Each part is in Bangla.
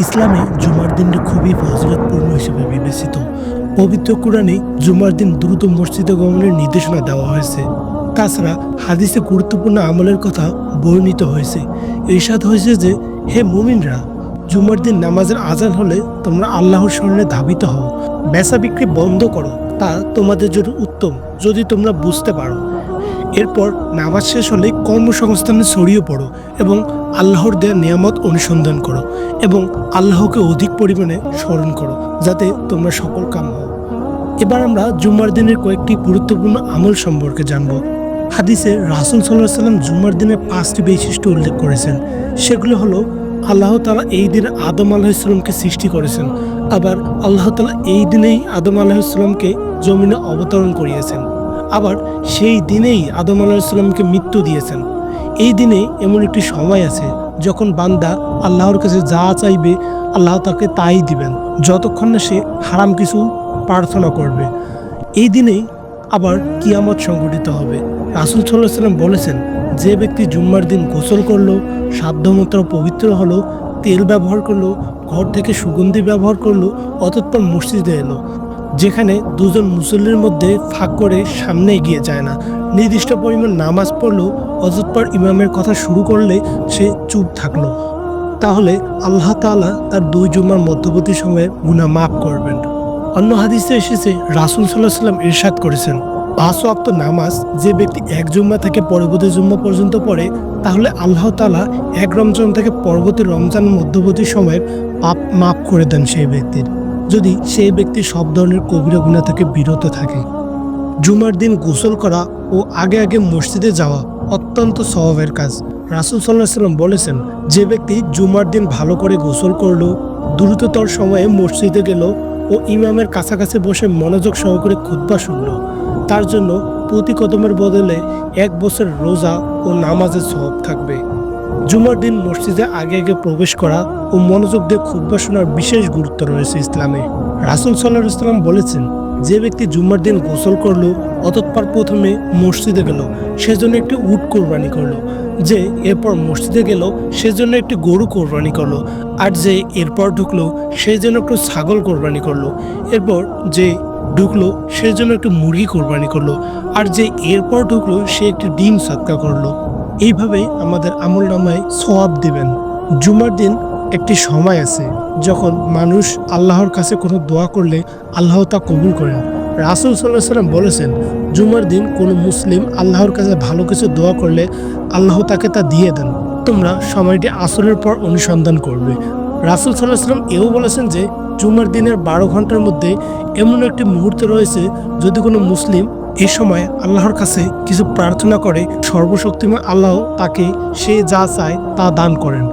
ইসলামে জুমার দিনটি খুবই ফজলতপূর্ণ হিসেবে বিবেচিত। পবিত্র কোরআনে জুমার দিন দ্রুত মসজিদে গমনের নির্দেশনা দেওয়া হয়েছে। তাছাড়া হাদিসে গুরুত্বপূর্ণ আমলের কথা বর্ণিত হয়েছে। ইরশাদ হয়েছে যে, হে মুমিনরা, জুমার দিন নামাজের আজান হলে তোমরা আল্লাহর স্মরণে ধাবিত হও। বেচা বিক্রি বন্ধ করো, তা তোমাদের জন্য উত্তম, যদি তোমরা বুঝতে পারো। এরপর নামাজ শেষ হলে কর্মসংস্থানে ছড়িয়ে পড়ো এবং আল্লাহর দেয়া নিয়ামত অনুসন্ধান করো এবং আল্লাহকে অধিক পরিমাণে স্মরণ করো, যাতে তোমরা সকল কাম হও। এবার আমরা জুম্মার দিনের কয়েকটি গুরুত্বপূর্ণ আমল সম্পর্কে জানব। হাদিসে রাসুল সাল্লাহ সাল্লাম জুম্মার দিনের পাঁচটি বৈশিষ্ট্য উল্লেখ করেছেন। সেগুলো হলো, আল্লাহ তালা এই দিন আদম আলাহিসাল্লামকে সৃষ্টি করেছেন, আবার আল্লাহ তালা এই দিনেই আদম আলাহিসাল্লামকে জমিনে অবতরণ করিয়েছেন। আবার সেই দিনেই আদম আলাহিসাল্লামকে মৃত্যু দিয়েছেন। এই দিনে এমন একটি সময় আছে যখন বান্দা আল্লাহর কাছে যা চাইবে আল্লাহ তাকে তাই দিবেন, যতক্ষণ না সে হারাম কিছু প্রার্থনা করবে। এই দিনেই আবার কিয়ামত সংঘটিত হবে। রাসুল সাল্লাহ সাল্লাম বলেছেন, যে ব্যক্তি জুম্মার দিন গোসল করল, সাধ্যমতো পবিত্র হলো, তেল ব্যবহার করল, ঘর থেকে সুগন্ধি ব্যবহার করল, অতঃপর মসজিদে এলো। যেখানে দুজন মুসল্লির মধ্যে ফাঁক করে সামনে এগিয়ে যায় না। নির্দিষ্ট পরিমাণ নামাজ পড়লেও অতঃপর ইমামের কথা শুরু করলে সে চুপ থাকল। তাহলে আল্লাহ তাআলা তার দুই জুম্মার মধ্যবর্তী সময়ে গুনাহ মাফ করবেন। অন্য হাদিসে এসেছে, রাসুল সাল্লাহ সাল্লাম ইরশাদ করেছেন পাঁচ ওয়াক্ত নামাজ যে ব্যক্তি এক জুম্মা থেকে পরবর্তী জুম্মা পর্যন্ত পড়ে, তাহলে আল্লাহ তাআলা এক রমজান থেকে পরবর্তী রমজান মধ্যবর্তী সময়ের পাপ মাফ করে দেন সেই ব্যক্তির। যদি সেই ব্যক্তি সব ধরনের কবিরা গুণা থেকে বিরত থাকে। জুমার দিন গোসল করা ও আগে আগে মসজিদে যাওয়া অত্যন্ত স্বভাবের কাজ। রাসুল সাল্লাহ সাল্লাম বলেছেন, যে ব্যক্তি জুমার দিন ভালো করে গোসল করল, দ্রুততর সময়ে মসজিদে গেল ও ইমামের কাছাকাছি বসে মনোযোগ সহকারে খুতবা শুনল, তার জন্য প্রতি কদমের বদলে এক বছর রোজা ও নামাজের স্বভাব থাকবে। জুমার দিন মসজিদে আগে আগে প্রবেশ করা ও মনোযোগ দিয়ে খুতবা শোনার বিশেষ গুরুত্ব রয়েছে ইসলামে। রাসুল সাল্লাহ ইসলাম বলেছেন, যে ব্যক্তি জুম্মার দিন গোসল করল অতঃপর প্রথমে মসজিদে গেল, সেজন্য একটি উট কোরবানি করল, যে এরপর মসজিদে গেল, সেজন্য একটি গরু কোরবানি করল, আর যে এরপর ঢুকলো সেই জন্য একটু ছাগল কোরবানি করল, এরপর যে ঢুকলো সেই জন্য একটু মুরগি কোরবানি করল, আর যে এরপর ঢুকলো, সে একটি ডিম সৎকা করল। এইভাবে আমাদের আমল নামায় সোয়াব দিবেন। জুমার দিন একটি সময় আছে যখন মানুষ আল্লাহর কাছে কোনো দোয়া করলে আল্লাহ তা কবুল করেন রাসুল সাল্লাহ সাল্লাম বলেছেন, জুমার দিন কোনো মুসলিম আল্লাহর কাছে ভালো কিছু দোয়া করলে আল্লাহ তাকে তা দিয়ে দেন। তোমরা সময়টি আসরের পর অনুসন্ধান করবে। রাসুল সাল্লাহ এও বলেছেন যে, জুমার দিনের বারো ঘণ্টার মধ্যে এমন একটি মুহূর্ত রয়েছে যদি কোনো মুসলিম এ সময় আল্লাহর কাছে কিছু প্রার্থনা করে, সর্বশক্তিমান আল্লাহ তাকে সে যা চায় তা দান করেন।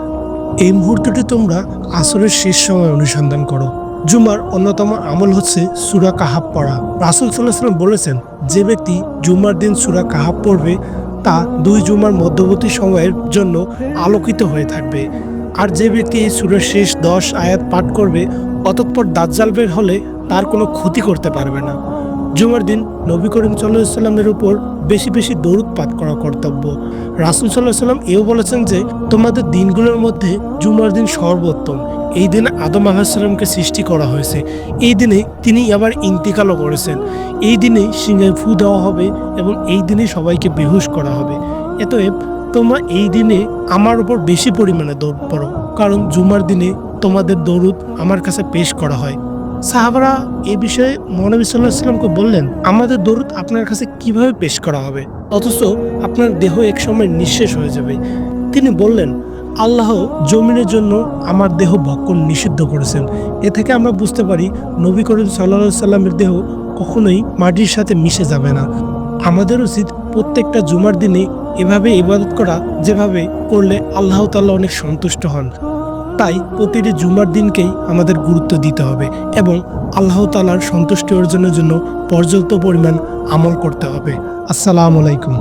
এই মুহূর্তটি তোমরা আসরের শেষ সময় অনুসন্ধান করো। জুমার অন্যতম আমল হচ্ছে সুরা কাহাব পড়া। রাসুল সাল্লাহ সাল্লাম বলেছেন, যে ব্যক্তি জুমার দিন সুরা কাহাব পড়বে, তা দুই জুমার মধ্যবর্তী সময়ের জন্য আলোকিত হয়ে থাকবে। আর যে ব্যক্তি এই সুরের শেষ দশ আয়াত পাঠ করবে অতঃপর দাজ্জাল বের হলে তার কোনো ক্ষতি করতে পারবে না। জুমার দিন নবী করিম সাল্লামের উপর বেশি বেশি দৌড় পাঠ করা কর্তব্য। রাসুল সাল্লাহ সাল্লাম এও বলেছেন যে, তোমাদের দিনগুলোর মধ্যে জুমার দিন সর্বোত্তম। এই দিনে আদম আলাহিসাল্লামকে সৃষ্টি করা হয়েছে। এই দিনে তিনি আবার ইন্তিকালও করেছেন। এই দিনে সিংহে ফু দেওয়া হবে এবং এই দিনে সবাইকে বেহুশ করা হবে। এতএব তোমরা এই দিনে আমার উপর বেশি পরিমাণে দৌড় পড়ো। কারণ জুমার দিনে তোমাদের দৌড়ুদ আমার কাছে পেশ করা হয়। সাহাবারা এ বিষয়ে মহানবী সাল্লামকে বললেন, আমাদের দরুদ আপনার কাছে কীভাবে পেশ করা হবে? অথচ আপনার দেহ এক সময় নিঃশেষ হয়ে যাবে। তিনি বললেন, আল্লাহ জমিনের জন্য আমার দেহ ভক্ষণ নিষিদ্ধ করেছেন। এ থেকে আমরা বুঝতে পারি, নবী করিম সাল্লা সাল্লামের দেহ কখনোই মাটির সাথে মিশে যাবে না। আমাদের উচিত প্রত্যেকটা জুমার দিনে এভাবে ইবাদত করা, যেভাবে করলে আল্লাহ তাল্লাহ অনেক সন্তুষ্ট হন। তাই প্রতিটি জুমার দিনকেই আমাদের গুরুত্ব দিতে হবে এবং আল্লাহ তালার সন্তুষ্টি অর্জনের জন্য পর্যাপ্ত পরিমাণ আমল করতে হবে। আসসালামু আলাইকুম।